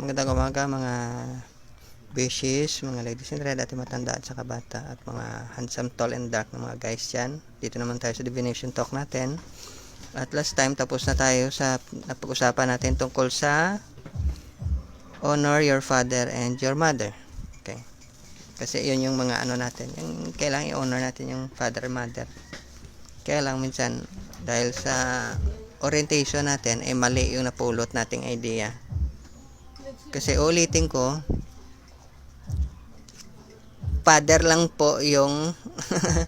Magandang umaga mga beshies, mga ladies in red at matanda at saka bata at mga handsome, tall and dark na mga guys dyan. Dito naman tayo sa divination talk natin. At last time tapos na tayo sa napag-usapan natin tungkol sa honor your father and your mother. Okay. Kasi yun yung mga ano natin, yung kailangan i-honor natin yung father and mother. Kaya lang minsan dahil sa orientation natin ay mali yung napulot nating idea. Kasi ulitin ko, father lang po yung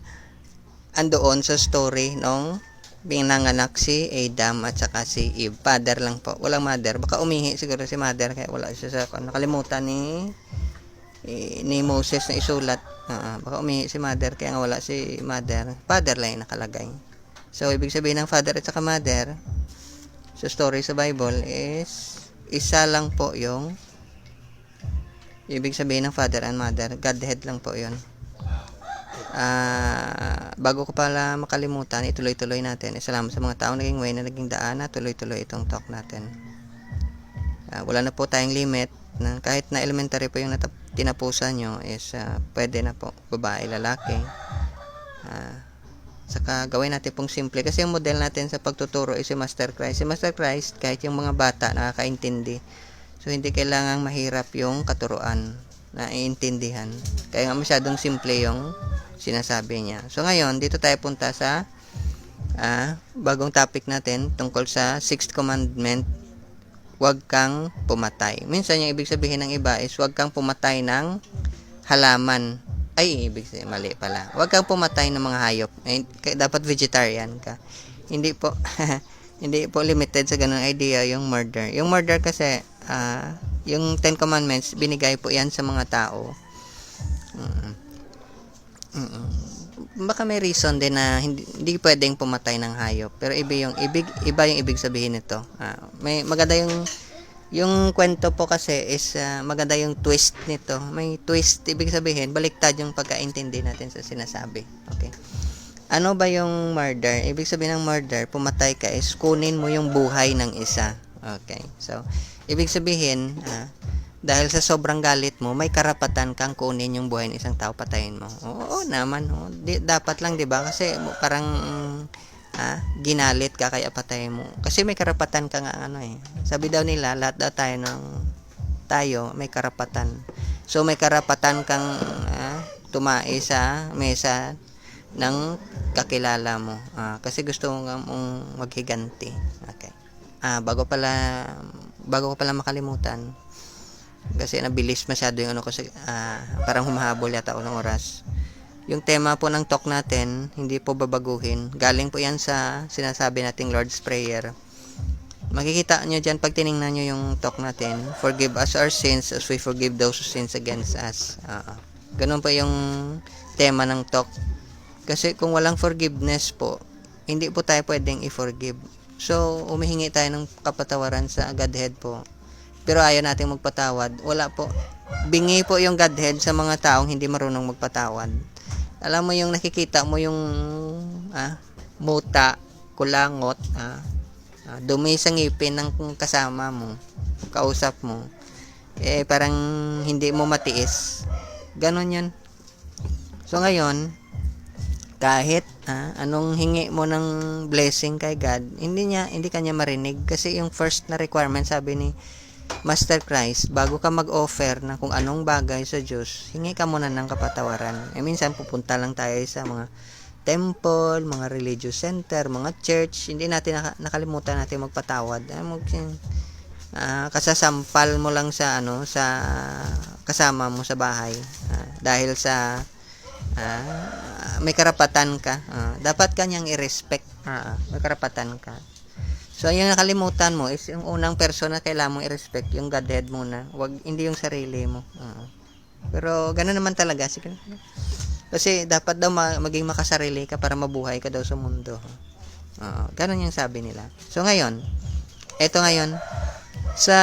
andoon sa story nung pinanganak si Adam at saka si Eve. Father lang po. Walang mother. Baka umihi siguro si mother kaya wala siya sa nakalimutan ni ni Moses na isulat. Ah, baka umihi si mother kaya nga wala si mother. Father lang yung nakalagay. So, ibig sabihin ng father at saka mother sa story sa Bible is isa lang po yung ibig sabihin ng father and mother. Godhead lang po yun. Ah, bago ko pala makalimutan, ituloy-tuloy natin. Eh, salamat sa mga taong naging way na naging daan na tuloy-tuloy itong talk natin. Ah, wala na po tayong limit na kahit na elementary po yung natap- tinapusan nyo is ah, pwede na po babae, lalaki. Ah, saka gawin natin pong simple kasi yung model natin sa pagtuturo is si Master Christ. Si Master Christ kahit yung mga bata nakakaintindi. So hindi kailangang mahirap yung katuruan na iintindihan. Kaya nga masyadong simple yung sinasabi niya. So ngayon, dito tayo punta sa ah, bagong topic natin tungkol sa sixth commandment, huwag kang pumatay. Minsan yung ibig sabihin ng iba is huwag kang pumatay ng halaman. Ay, ibig sabihin, mali pala. Huwag kang pumatay ng mga hayop. K- dapat vegetarian ka. Hindi po, hindi po limited sa ganung idea yung murder. Yung murder kasi, ah, yung Ten Commandments, binigay po yan sa mga tao. Mm. Mm. Baka may reason din na hindi, hindi pwedeng pumatay ng hayop. Pero iba yung ibig iba yung ibig sabihin nito. Ah, may maganda yung yung kwento po kasi is ah, maganda yung twist nito. May twist ibig sabihin baliktad yung pagkaintindi natin sa sinasabi. Okay. Ano ba yung murder? Ibig sabihin ng murder, pumatay ka is kunin mo yung buhay ng isa. Okay. So, ibig sabihin, ah, dahil sa sobrang galit mo, may karapatan kang kunin yung buhay ng isang tao, patayin mo. Oo naman, oh. Di, dapat lang, di ba? Kasi parang ah, ginalit ka kaya patayin mo. Kasi may karapatan ka nga ano eh. Sabi daw nila, lahat daw tayo ng tayo may karapatan. So may karapatan kang ah, tumai sa mesa ng kakilala mo. Ah, kasi gusto mong maghiganti. Okay. Ah, bago pala bago ko pala makalimutan, kasi nabilis masyado yung ano kasi ah, parang humahabol yata ako ng oras. Yung tema po ng talk natin, hindi po babaguhin. Galing po yan sa sinasabi nating Lord's Prayer. Makikita nyo dyan pag tiningnan nyo yung talk natin, Forgive us our sins as we forgive those who sins against us. Ah, ganun po yung tema ng talk. Kasi kung walang forgiveness po, hindi po tayo pwedeng i-forgive. So, umihingi tayo ng kapatawaran sa Godhead po pero ayaw natin magpatawad. Wala po. Bingi po yung Godhead sa mga taong hindi marunong magpatawad. Alam mo yung nakikita mo yung ah, muta, kulangot, ah, ah, dumi sa ngipin ng kasama mo, kausap mo. Eh, parang hindi mo matiis. Ganon yun. So, ngayon, kahit ah, anong hingi mo ng blessing kay God, hindi niya hindi kanya marinig kasi yung first na requirement sabi ni Master Christ, bago ka mag-offer ng kung anong bagay sa Diyos, hingi ka muna ng kapatawaran. Eh, minsan pupunta lang tayo sa mga temple, mga religious center, mga church, hindi natin naka- nakalimutan natin magpatawad. Ah, mag, ah, kasasampal mo lang sa ano sa kasama mo sa bahay Ah, dahil sa ah, may karapatan ka. Ah, dapat kanyang i-respect. Ah, may karapatan ka. So, yung nakalimutan mo is yung unang persona kailangan mong i-respect, yung Godhead muna. Wag, hindi yung sarili mo. Oo. pero, gano'n naman talaga. Sige. Kasi, dapat daw ma- maging makasarili ka para mabuhay ka daw sa mundo. Oo. Ganun yung sabi nila. So, ngayon, eto ngayon, sa,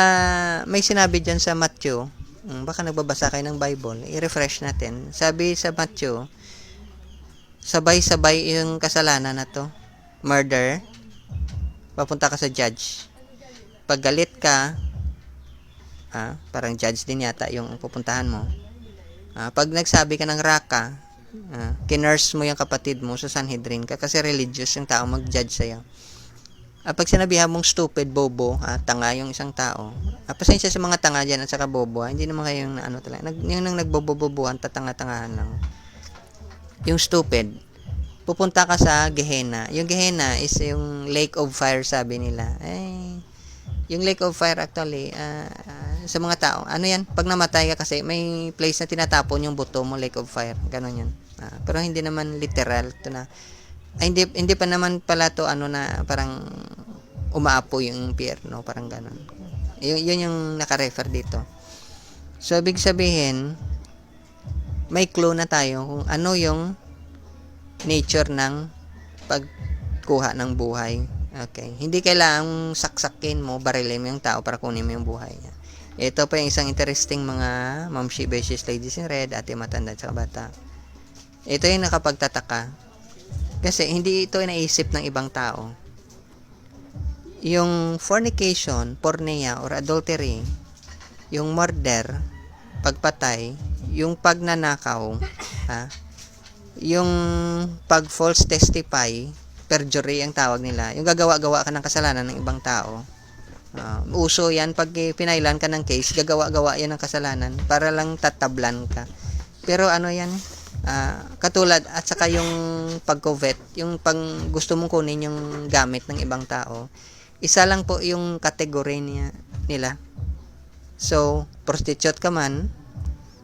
may sinabi dyan sa Matthew, mm, baka nagbabasa kayo ng Bible, i-refresh natin. Sabi sa Matthew, sabay-sabay yung kasalanan na to. Murder, papunta ka sa judge. Pag galit ka, ah, parang judge din yata yung pupuntahan mo. Ah, pag nagsabi ka ng raka, ah, kinurse mo yung kapatid mo sa Sanhedrin ka kasi religious yung tao mag-judge sa'yo. Ah, pag sinabihan mong stupid, bobo, ah, tanga yung isang tao, ah, pasensya sa mga tanga dyan at saka bobo, ah, hindi naman kayo yung ano talaga, nag, yung nang nagbobobobohan, tatanga-tangahan lang. Yung stupid, pupunta ka sa Gehenna. Yung Gehenna is yung lake of fire sabi nila. Ay, yung lake of fire actually, ah, ah, sa mga tao, ano yan, pag namatay ka kasi, may place na tinatapon yung buto mo, lake of fire. Ganon yan. Ah, pero hindi naman literal to na, ay, hindi, hindi pa naman pala to ano na parang umaapo yung impyerno, parang ganon. Yun, yun yung naka-refer dito. So, ibig sabihin, may clue na tayo kung ano yung nature ng pagkuha ng buhay. Okay. Hindi kailangang saksakin mo, barilin mo yung tao para kunin mo yung buhay niya. Ito pa yung isang interesting mga mamshi, beshes, ladies in red, ate matanda at saka bata. Ito yung nakapagtataka. Kasi hindi ito naisip ng ibang tao. Yung fornication, porneia, or adultery, yung murder, pagpatay, yung pagnanakaw, ha, yung pag false testify, perjury ang tawag nila, yung gagawa-gawa ka ng kasalanan ng ibang tao. Ah, uso yan pag pinailan ka ng case, gagawa-gawa yan ng kasalanan para lang tatablan ka. Pero ano yan, ah, katulad at saka yung pag-covet, yung pag gusto mong kunin yung gamit ng ibang tao, isa lang po yung kategory niya, nila. So, prostitute ka man,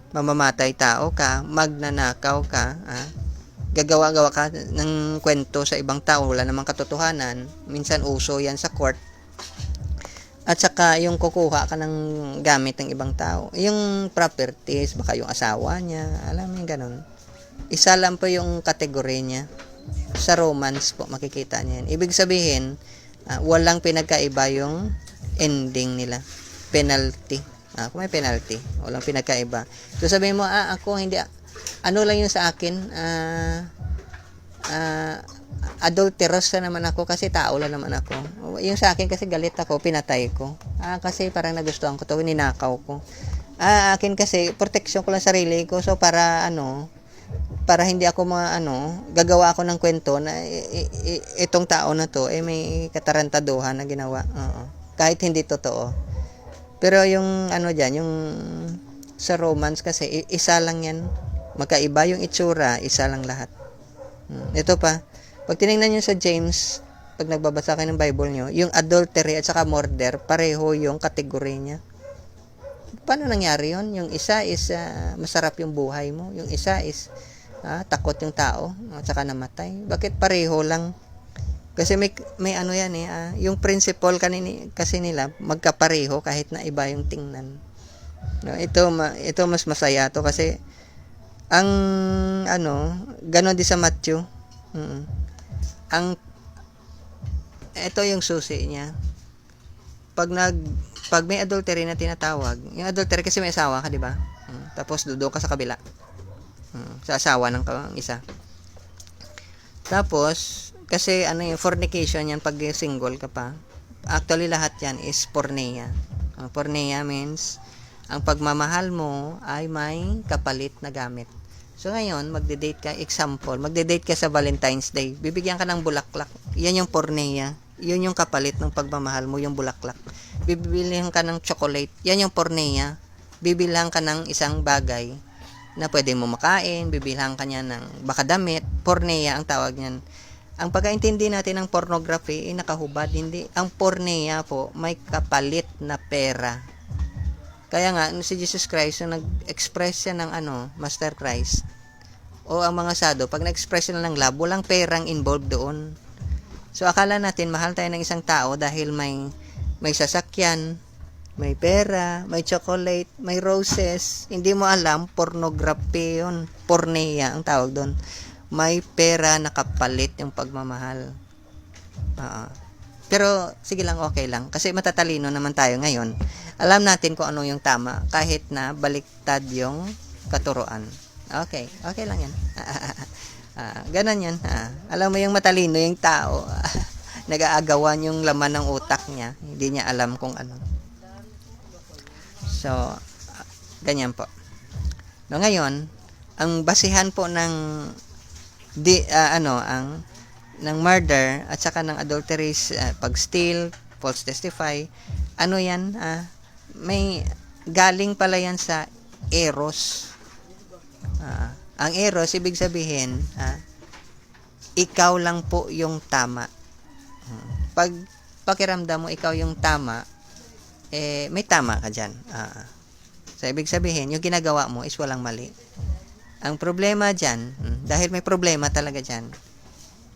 mamamatay tao ka, magnanakaw ka, ah, gagawa-gawa ka ng kwento sa ibang tao, wala namang katotohanan, minsan uso yan sa court, at saka yung kukuha ka ng gamit ng ibang tao, yung properties, baka yung asawa niya, alam mo yung ganun. Isa lang po yung kategory niya. Sa romance po, makikita niya yan. Ibig sabihin, ah, walang pinagkaiba yung ending nila. Penalty. Ah, kung may penalty, walang pinagkaiba. So sabihin mo, ah, ako hindi, ano lang yung sa akin, ah, ah, adulterous na naman ako kasi tao lang naman ako. Yung sa akin kasi galit ako, pinatay ko. Ah, kasi parang nagustuhan ko to, ninakaw ko. Ah, akin kasi, protection ko lang sarili ko. So, para ano, para hindi ako mga ano, gagawa ako ng kwento na i- i- itong tao na to, eh may katarantaduhan na ginawa. Oo. Kahit hindi totoo. Pero yung ano dyan, yung sa romance kasi, isa lang yan. Magkaiba yung itsura, isa lang lahat. Hmm. Ito pa, pag tinignan nyo sa James, pag nagbabasa kayo ng Bible nyo, yung adultery at saka murder, pareho yung kategory niya. Paano nangyari yon? Yung isa is ah, masarap yung buhay mo. Yung isa is ah, takot yung tao at saka namatay. Bakit pareho lang? Kasi may, may ano yan eh. ah, yung principle kanini, kasi nila, magkapareho kahit na iba yung tingnan. No, ito, ma, ito mas masaya to kasi ang ano, ganon din sa Matthew. Mm. Ang ito yung susi niya. Pag nag pag may adultery na tinatawag, yung adultery kasi may asawa ka, di ba? Mm. Tapos dudo ka sa kabila. Mm. Sa asawa ng isa. Tapos, kasi ano yung fornication yan pag single ka pa. Actually, lahat yan is porneia. Uh, porneia means, ang pagmamahal mo ay may kapalit na gamit. So ngayon, magde-date ka, example, magde-date ka sa Valentine's Day, bibigyan ka ng bulaklak. Yan yung porneia. Yun yung kapalit ng pagmamahal mo, yung bulaklak. Bibilihan ka ng chocolate. Yan yung porneia. Bibilhan ka ng isang bagay na pwede mo makain, bibilhan ka niya ng baka damit, porneia ang tawag niyan. Ang pagkaintindi natin ng pornography, eh, nakahubad, hindi. Ang porneia po, may kapalit na pera. Kaya nga, si Jesus Christ, nung nag-express siya ng ano, Master Christ, o ang mga sado, pag nag-express sila ng love, walang perang involved doon. So, akala natin, mahal tayo ng isang tao dahil may, may sasakyan, may pera, may chocolate, may roses. Hindi mo alam, pornography yun. Porneia ang tawag doon. May pera nakapalit yung pagmamahal. Oo. Pero, sige lang, okay lang. Kasi matatalino naman tayo ngayon. Alam natin kung ano yung tama, kahit na baliktad yung katuroan. Okay, okay lang yan. ah, ganon yan. Ah, alam mo yung matalino yung tao, nag-aagawan yung laman ng utak niya. Hindi niya alam kung ano. So, ganyan po. No, ngayon, ang basihan po ng di ah, ano ang ng murder at saka ng adultery ah, pag steal, false testify, ano 'yan? Ah, may galing pala 'yan sa eros. Ah, ang eros ibig sabihin, ah, ikaw lang po yung tama. Pag pakiramdam mo ikaw yung tama, eh may tama ka diyan. Ah, so ibig sabihin, yung ginagawa mo is walang mali. Ang problema dyan, mm, dahil may problema talaga dyan,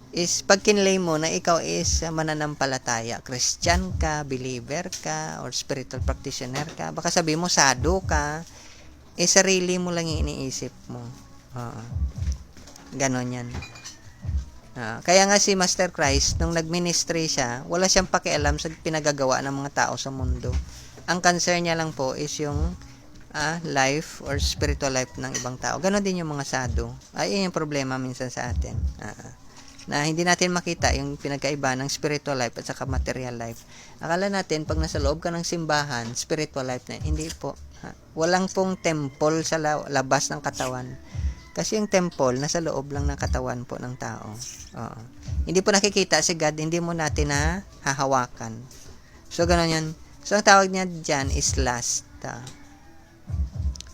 is pag kinlay mo na ikaw is uh, mananampalataya, Christian ka, believer ka, or spiritual practitioner ka, baka sabi mo sado ka, eh sarili mo lang yung iniisip mo. Oo. Ganon yan. Ah, kaya nga si Master Christ, nung nagministry siya, wala siyang pakialam sa pinagagawa ng mga tao sa mundo. Ang concern niya lang po is yung ah, life or spiritual life ng ibang tao. Ganon din yung mga sado. Ay, yun yung problema minsan sa atin. Ah, ah. Na hindi natin makita yung pinagkaiba ng spiritual life at saka material life. Akala natin, pag nasa loob ka ng simbahan, spiritual life na, hindi po. Ha? Walang pong temple sa la- labas ng katawan. Kasi yung temple, nasa loob lang ng katawan po ng tao. Oo. Hindi po nakikita si God, hindi mo natin na hahawakan. So, ganun yan. So, ang tawag niya dyan is lust. ah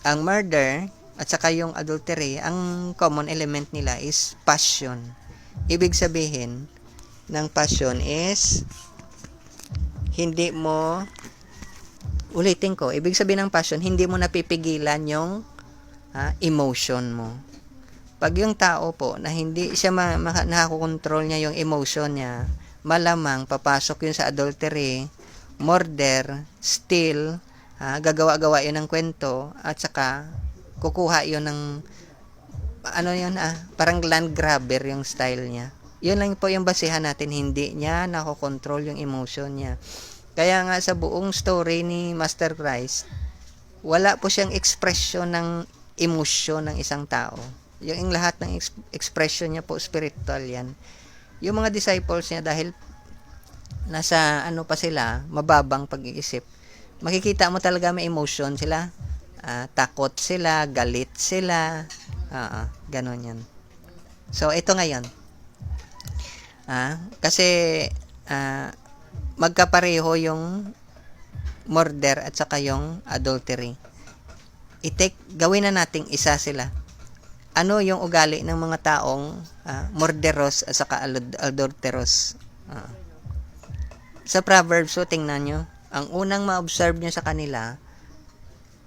ang murder at saka yung adultery, ang common element nila is passion. Ibig sabihin ng passion is hindi mo ulitin ko, ibig sabihin ng passion, hindi mo napipigilan yung ha, emotion mo. Pag yung tao po na hindi siya ma, ma, nakakontrol niya yung emotion niya, malamang papasok yun sa adultery, murder, steal, Ah, gagawa-gawa yun ng kwento at saka kukuha yun ng ano yun ah, parang land grabber yung style niya. Yun lang po yung basihan natin, hindi niya nakokontrol yung emotion niya. Kaya nga sa buong story ni Master Christ, wala po siyang expression ng emosyon ng isang tao. Yung lahat ng ex- expression niya po spiritual yan. Yung mga disciples niya dahil nasa ano pa sila, mababang pag-iisip, makikita mo talaga may emotion sila. Ah, takot sila, galit sila. Oo, ganun yan. So, ito ngayon. Ah, kasi ah, magkapareho yung murder at saka yung adultery. Itek, gawin na nating isa sila. Ano yung ugali ng mga taong ah, murderos at saka adulteros? Ah. Sa Proverbs, so tingnan nyo, ang unang ma-observe nyo sa kanila,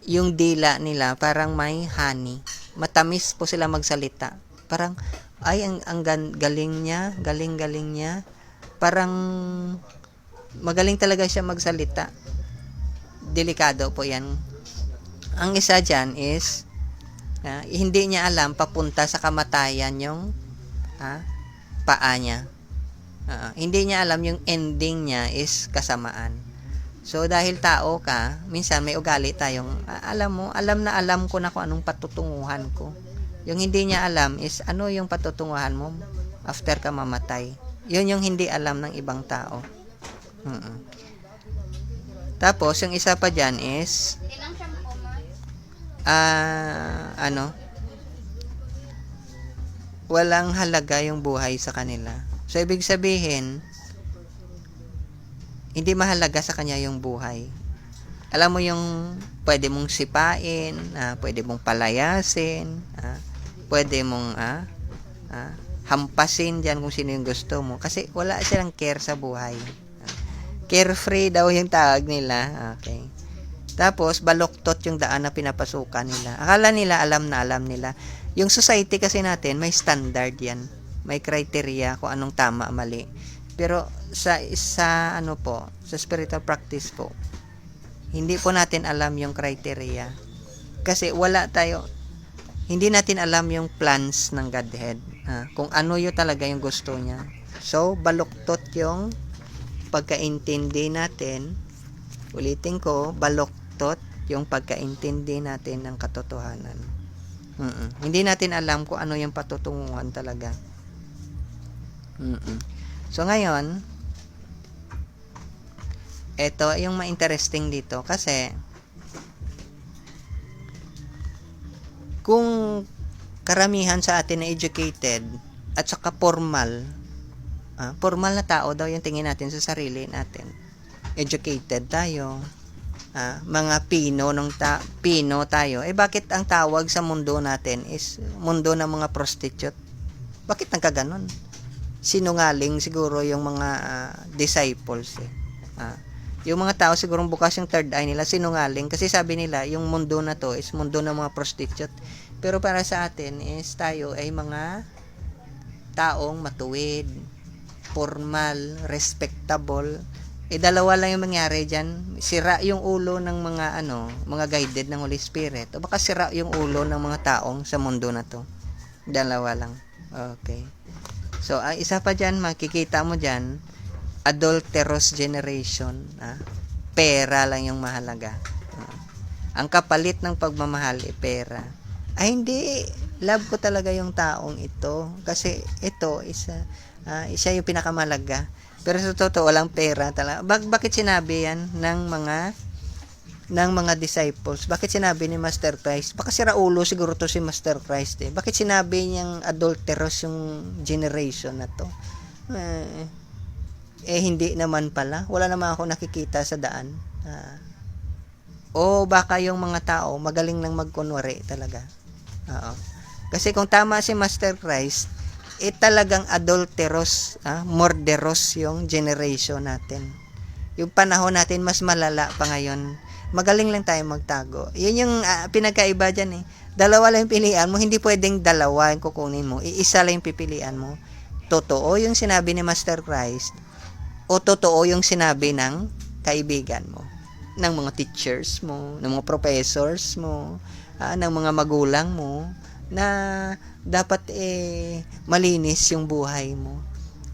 yung dila nila parang may honey. Matamis po sila magsalita. Parang, ay, ang, ang galing niya, galing-galing niya. Parang, magaling talaga siya magsalita. Delikado po yan. Ang isa dyan is, ah, hindi niya alam papunta sa kamatayan yung ah, paa niya. Ah, hindi niya alam yung ending niya is kasamaan. So, dahil tao ka, minsan may ugali tayong, alam mo, alam na alam ko na kung anong patutunguhan ko. Yung hindi niya alam is, ano yung patutunguhan mo after ka mamatay. Yun yung hindi alam ng ibang tao. Mm-mm. Tapos, yung isa pa dyan is, ah, ano, walang halaga yung buhay sa kanila. So, ibig sabihin, hindi mahalaga sa kanya yung buhay. Alam mo yung pwede mong sipain, ah, pwede mong palayasin, ah, pwede mong ah, ah, hampasin dyan kung sino yung gusto mo. Kasi wala silang care sa buhay. Ah, carefree daw yung tawag nila. Okay. Tapos, baloktot yung daan na pinapasukan nila. Akala nila, alam na alam nila. Yung society kasi natin, may standard yan. May criteria kung anong tama, mali. Pero sa sa ano po, sa spiritual practice po, hindi po natin alam yung criteria. Kasi wala tayo hindi natin alam yung plans ng Godhead. ah, kung ano yung talaga yung gusto niya. So, baluktot yung pagkaintindi natin. Ulitin ko, baluktot yung pagkaintindi natin ng katotohanan. Mm-mm. Hindi natin alam kung ano yung patutunguhan talaga. Mm-mm. So ngayon, ito yung ma-interesting dito kasi kung karamihan sa atin na educated at saka formal, ah, formal na tao daw yung tingin natin sa sarili natin. Educated tayo, ah, mga Pino nung ta- Pino tayo. Eh bakit ang tawag sa mundo natin is mundo ng mga prostitute? Bakit nagkaganon? Sinungaling siguro yung mga ah, disciples eh. Ah, yung mga tao siguro bukas yung third eye nila sinungaling kasi sabi nila yung mundo na to is mundo ng mga prostitute. Pero para sa atin is tayo ay mga taong matuwid, formal, respectable. Eh dalawa lang yung mangyari diyan. Sira yung ulo ng mga ano, mga guided ng Holy Spirit. O baka sira yung ulo ng mga taong sa mundo na to. Dalawa lang. Okay. So, ang isa pa diyan makikita mo diyan, adulterous generation, ah. Pera lang yung mahalaga. Ah. Ang kapalit ng pagmamahal ay pera. Ay hindi, love ko talaga yung taong ito kasi ito isa ah, isa yung pinakamalaga. Pero sa totoo walang pera talaga. Bak- bakit sinabi yan ng mga ng mga disciples? Bakit sinabi ni Master Christ? Baka sira ulo siguro to si Master Christ eh. Bakit sinabi niyang adulterous yung generation na to? Eh, eh hindi naman pala. Wala naman ako nakikita sa daan. Ah, o baka yung mga tao magaling nang magkunwari talaga. Oo. Kasi kung tama si Master Christ, eh talagang adulteros, ah, morderos yung generation natin. Yung panahon natin mas malala pa ngayon. Magaling lang tayo magtago. Yun yung ah, pinagkaiba dyan eh. Dalawa lang yung pilihan mo, hindi pwedeng dalawa yung kukunin mo. Iisa lang yung pipilian mo. Totoo yung sinabi ni Master Christ o totoo yung sinabi ng kaibigan mo, ng mga teachers mo, ng mga professors mo, ah, ng mga magulang mo, na dapat eh malinis yung buhay mo.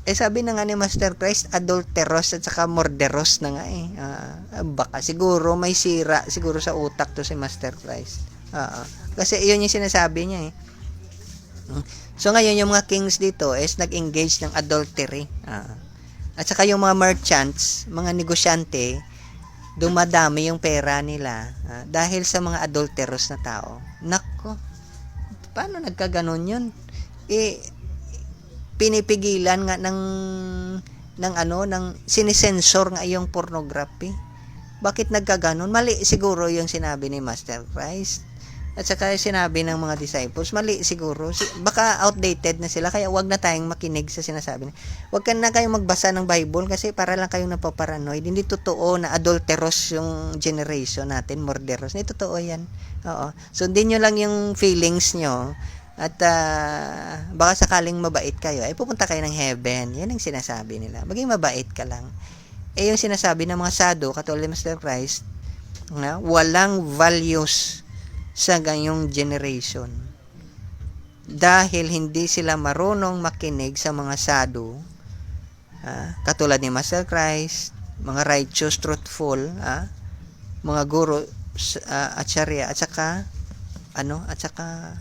Eh sabi na nga ni Master Christ, adulteros at saka morderos na nga eh. Ah, baka siguro may sira siguro sa utak to si Master Christ. Ah. kasi iyon yung sinasabi niya eh. So ngayon yung mga kings dito is nag-engage ng adultery. Ah. At saka yung mga merchants, mga negosyante, dumadami yung pera nila ah, dahil sa mga adulterous na tao. Nako, paano nagkaganon yun? Eh, pinipigilan nga ng ng ano ng sinisensor nga yung pornography. Bakit nagkaganon? Mali siguro yung sinabi ni Master Christ. At saka sinabi ng mga disciples mali siguro. Si- baka outdated na sila kaya wag na tayong makinig sa sinasabi niya. wag ka na kayong magbasa ng Bible kasi para lang kayong napaparanoid. Hindi totoo na adulterous yung generation natin murderous. Hindi totoo yan. Oo. Sundin nyo lang yung feelings nyo at ah, baka sakaling mabait kayo, ay pupunta kayo ng heaven. Yan ang sinasabi nila. Maging mabait ka lang. Eh yung sinasabi ng mga sado, katulad ni Mr. Christ, na walang values sa ganyong generation. Dahil hindi sila marunong makinig sa mga sado, ah, katulad ni Master Christ, mga righteous, truthful, ah, mga guru, s- ah, acharya, at saka, ano, at saka,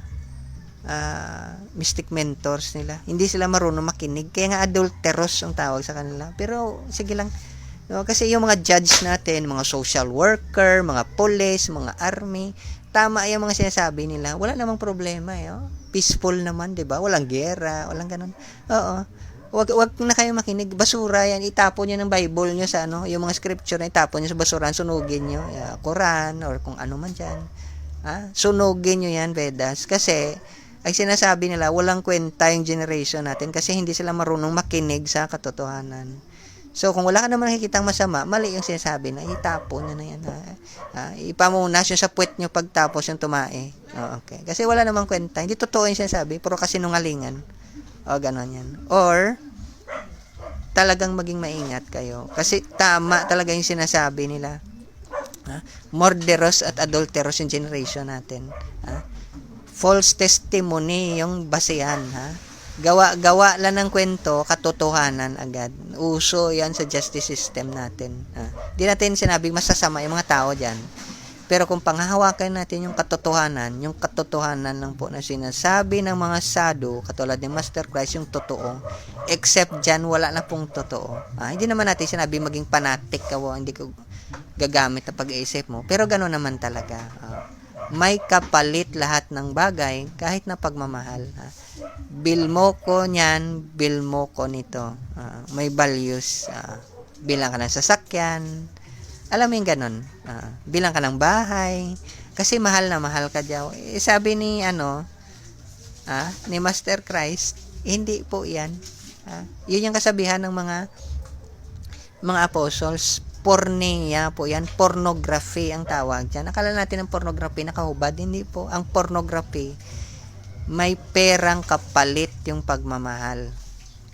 ah, mystic mentors nila. Hindi sila marunong makinig. Kaya nga adulteros ang tawag sa kanila. Pero sige lang. No, kasi yung mga judge natin, mga social worker, mga police, mga army, tama yung mga sinasabi nila. Wala namang problema eh. Oh. Peaceful naman, 'di ba? Walang gera, walang ganun. Oo. Wag wag na kayo makinig. Basura yan. Itapon niyo ng Bible niyo sa ano, yung mga scripture na itapon niyo sa basurahan, sunugin niyo, yeah, Quran or kung ano man diyan. Ah, sunugin niyo yan, Vedas, kasi ay sinasabi nila walang kwenta yung generation natin kasi hindi sila marunong makinig sa katotohanan. So kung wala ka naman nakikitang masama, mali yung sinasabi na itapon nyo na yan. Ah, ipamunas yung sa puwet nyo pagtapos yung tumae. Oh, okay. Kasi wala namang kwenta. Hindi totoo yung sinasabi, puro kasinungalingan. O, ganon yan. Or, talagang maging maingat kayo. Kasi tama talaga yung sinasabi nila. Ha? Murderous at adulterous yung generation natin. Ha? False testimony yung basehan ha? Gawa gawa lang ng kwento katotohanan agad. Uso yan sa justice system natin ha? di natin sinabing masasama yung mga tao diyan pero kung panghahawakan natin yung katotohanan yung katotohanan lang po na sinasabi ng mga sado katulad ni Master Christ yung totoo except diyan wala na pong totoo. Ah, hindi naman natin sinabi maging fanatic ka hindi ko gagamit na pag-iisip mo. Pero gano'n naman talaga. Ah may kapalit lahat ng bagay kahit na pagmamahal. Ha? Bill mo ko niyan, bill mo ko nito. Ah, may values. ah, bilang ka ng sasakyan. Alam mo yung ganun. Ah, bilang ka ng bahay. Kasi mahal na mahal ka diyaw. Eh, sabi ni ano, ah, ni Master Christ, hindi po 'yan. Ah, yun yung kasabihan ng mga mga apostles. Porneia po yan. Pornography ang tawag dyan. Akala natin ang pornography nakahubad. Hindi po. Ang pornography, may perang kapalit yung pagmamahal.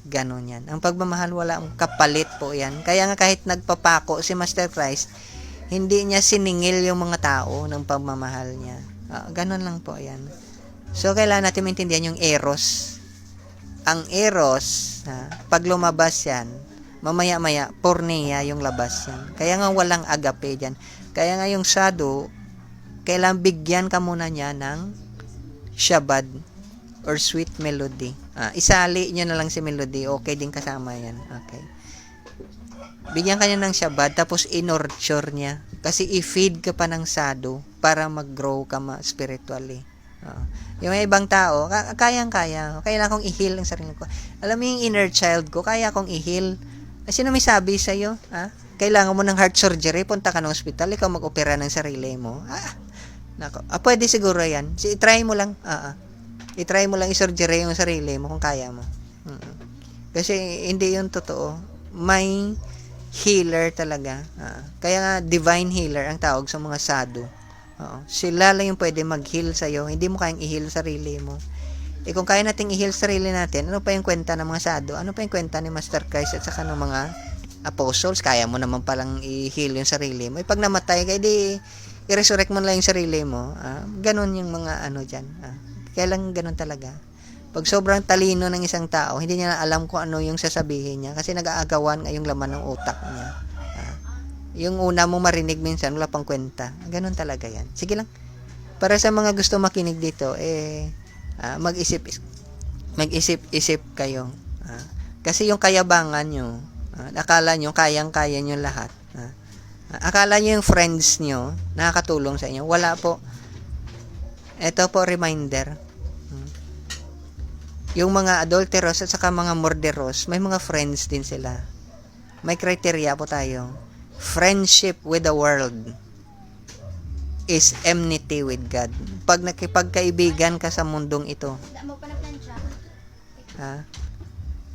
Ganon yan. Ang pagmamahal wala ang kapalit po yan. Kaya nga kahit nagpapako si Master Christ, hindi niya siningil yung mga tao ng pagmamahal niya. Ah, ganon lang po yan. So, kailangan natin maintindihan yung eros. Ang eros, ha, pag lumabas yan, mamaya-maya, porneia yung labas yan. Kaya nga walang agape dyan. Kaya nga yung sado, kailangan bigyan ka muna niya ng shabad or sweet melody. Ah, isali nyo na lang si melody. Okay din kasama yan. Okay. Bigyan ka niya ng shabad, tapos inorture niya. Kasi i-feed ka pa ng sado para mag-grow ka ma spiritually. Ah. yung ibang tao, ka- kayang-kaya. Kailangan kong i-heal ang sarili ko. Alam mo yung inner child ko, kaya kong i-heal. Ah, Sino may sabi sa'yo? Ha? Kailangan mo ng heart surgery, punta ka ng hospital, ikaw mag-opera ng sarili mo. Ah, nako. Ah, pwede siguro yan. Si, try mo lang. Ah, ah. I-try mo lang i-surgery yung sarili mo kung kaya mo. Mm. Kasi hindi yun totoo. May healer talaga. Ah, kaya nga divine healer ang tawag sa mga sado. Oo. Sila lang yung pwede mag-heal sa'yo. Hindi mo kayang i-heal sarili mo. Eh kung kaya nating i-heal sarili natin, ano pa yung kwenta ng mga sado? Ano pa yung kwenta ni Master Christ at saka ng mga apostles? Kaya mo naman palang i-heal yung sarili mo. Eh pag namatay ka, di i-resurrect mo lang yung sarili mo. Ah, ganun yung mga ano dyan. Ah, kailan ganun talaga. Pag sobrang talino ng isang tao, hindi niya alam kung ano yung sasabihin niya kasi nag-aagawan yung laman ng utak niya. Ah, yung una mo marinig minsan, wala pang kwenta. Ganun talaga yan. Sige lang. Para sa mga gusto makinig dito, eh, ah, mag-isip, mag-isip-isip kayo. Ah, kasi yung kayabangan nyo, ah, akala nyo, kayang-kaya nyo lahat. Ah, akala nyo yung friends nyo, nakakatulong sa inyo. Wala po. Ito po reminder. Hmm. Yung mga adulteros at saka mga murderos, may mga friends din sila. May criteria po tayo. Friendship with the world is enmity with God. Pag nakipagkaibigan ka sa mundong ito, ha,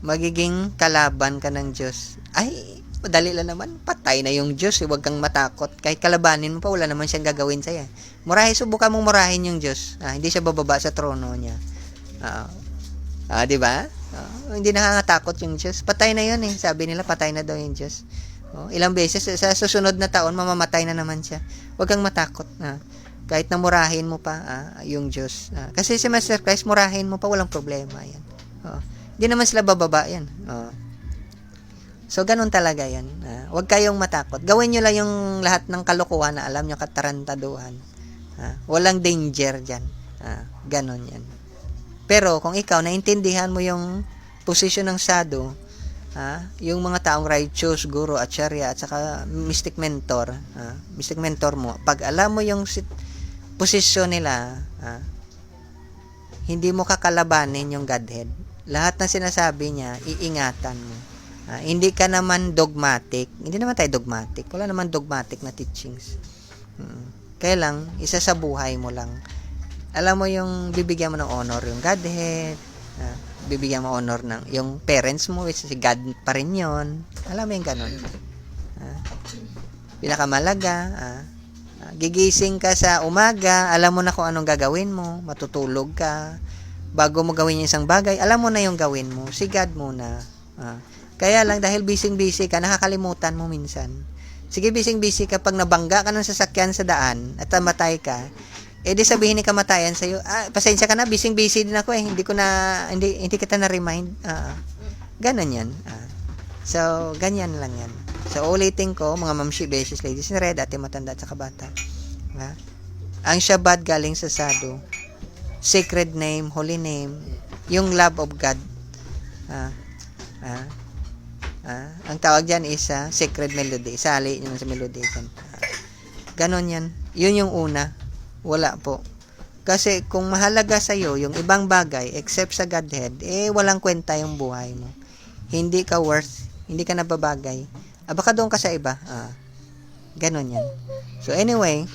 magiging kalaban ka ng Diyos. Ay, madali lang naman. Patay na yung Diyos. Eh. Huwag kang matakot. Kahit kalabanin mo pa, wala naman siyang gagawin sa'yo. Murahin, subukan mong murahin yung Diyos. Ah, hindi siya bababa sa trono niya. Ah, ah di ba? Ah, hindi nakakatakot yung Diyos. Patay na yun eh. Sabi nila, patay na daw yung Diyos. Oh, ilang beses, sa susunod na taon, mamamatay na naman siya. Huwag kang matakot. Ah, kahit na murahin mo pa ah, yung Diyos. Ah, kasi si Master Christ, murahin mo pa, walang problema yan. Oh, hindi naman sila bababa yan. Oh. So, ganun talaga yan. Ah, huwag kayong matakot. Gawin nyo lang yung lahat ng kalokohan na alam nyo katarantaduhan. Ah, walang danger dyan. Ah, ganun yan. Pero, kung ikaw, naintindihan mo yung posisyon ng sado, ah, yung mga taong righteous, guru, acharya, at saka mystic mentor, ah, mystic mentor mo, pag alam mo yung sit- posisyon nila, ah, hindi mo kakalabanin yung Godhead. Lahat ng sinasabi niya, iingatan mo. Ah, hindi ka naman dogmatic. Hindi naman tayo dogmatic. Wala naman dogmatic na teachings. Kaya lang, isa sa buhay mo lang. Alam mo yung bibigyan mo ng honor yung Godhead. ah, bibigyan mo honor ng yung parents mo, which si God pa rin yun. Alam mo yung ganun. Ah, pinakamalaga. Ah, ah, gigising ka sa umaga, alam mo na kung anong gagawin mo, matutulog ka. Bago mo gawin yung isang bagay, alam mo na yung gawin mo. Si God muna. Ah, kaya lang dahil busy-busy ka, nakakalimutan mo minsan. Sige, busy-busy ka pag nabangga ka ng sasakyan sa daan at namatay ka, eh di sabihin ni kamatayan sa iyo, ah, pasensya ka na, busy-busy din ako eh. Hindi ko na hindi hindi kita na remind. Ah, ganun 'yan. Ah. So, ganyan lang 'yan. So, ulitin ko, mga mamshi, beses, ladies in red, ate matanda at saka bata. Ah. Ang Shabbat galing sa Sado. Sacred name, holy name, yung love of God. Ah. Ah. Ah, ang tawag diyan is ah, sacred melody. Sali yun sa melody dyan. Ah, ganon yan. Yun yung una. Wala po. Kasi kung mahalaga sa iyo yung ibang bagay except sa Godhead, eh walang kwenta yung buhay mo. Hindi ka worth, hindi ka nababagay. Ah, baka doon ka sa iba. Ah, ganon yan. So anyway,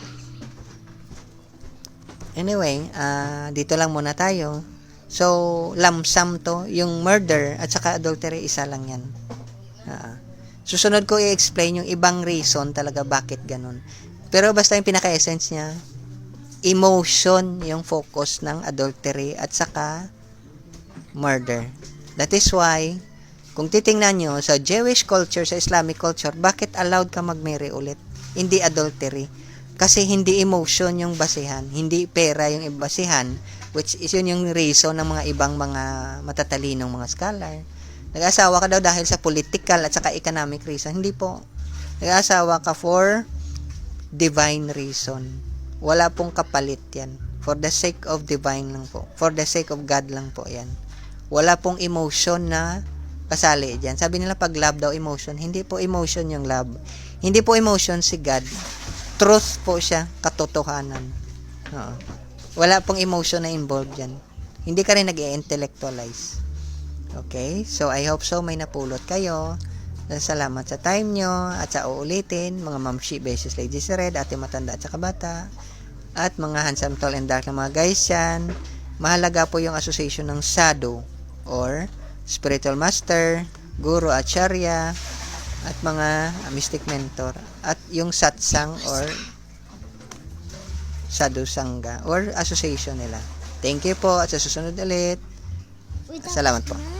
anyway, ah, dito lang muna tayo. So, lamsam to, yung murder at saka adultery, isa lang yan. Ah, susunod ko i-explain yung ibang reason talaga bakit ganun. Pero basta yung pinaka-essence niya, emotion yung focus ng adultery at saka murder. That is why, kung titingnan nyo sa Jewish culture, sa Islamic culture, bakit allowed ka mag-marry ulit? Hindi adultery. Kasi hindi emotion yung basihan, hindi pera yung basihan, which is yun yung reason ng mga ibang mga matatalinong mga scholar. Nag-asawa ka daw dahil sa political at saka economic reason. Hindi po. Nag-asawa ka for divine reason. Wala pong kapalit yan. For the sake of divine lang po. For the sake of God lang po yan. Wala pong emotion na kasali dyan. Sabi nila pag love daw emotion. Hindi po emotion yung love. Hindi po emotion si God. Truth po siya. Katotohanan. Oo. Wala pong emotion na involved dyan. Hindi ka rin nag-intellectualize. Okay? So, I hope so may napulot kayo. Salamat sa time nyo at sa uulitin, mga mamshi, beses, ladies, red, ate matanda at saka bata, at mga handsome, tall, and dark na mga guys yan. Mahalaga po yung association ng sadhu or spiritual master, guru, acharya, at mga mystic mentor. At yung satsang or sadhu sangha or association nila. Thank you po at sa susunod ulit. Salamat po.